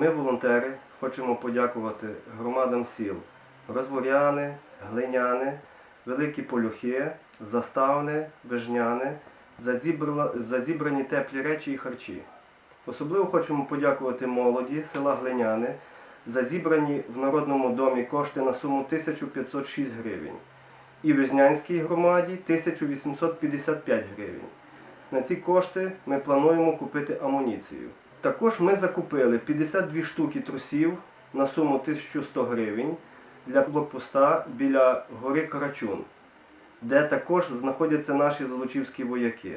Ми, волонтери, хочемо подякувати громадам сіл Розворяни, Глиняни, Великі Полюхи, Заставне, Вижняни за зібрані теплі речі і харчі. Особливо хочемо подякувати молоді села Глиняни за зібрані в Народному домі кошти на суму 1506 гривень і Вижнянській громаді 1855 гривень. На ці кошти ми плануємо купити амуніцію. Також ми закупили 52 штуки трусів на суму 1100 гривень для блокпоста біля гори Карачун, де також знаходяться наші золочівські вояки.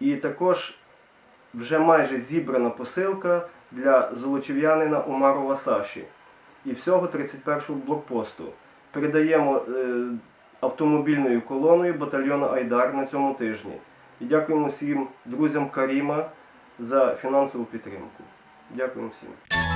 І також вже майже зібрана посилка для золочів'янина Умарова Саші і всього 31-го блокпосту. Передаємо е, автомобільною колоною батальйону Айдар на цьому тижні. І дякуємо всім друзям Каріма за фінансову підтримку. Дякуємо всім.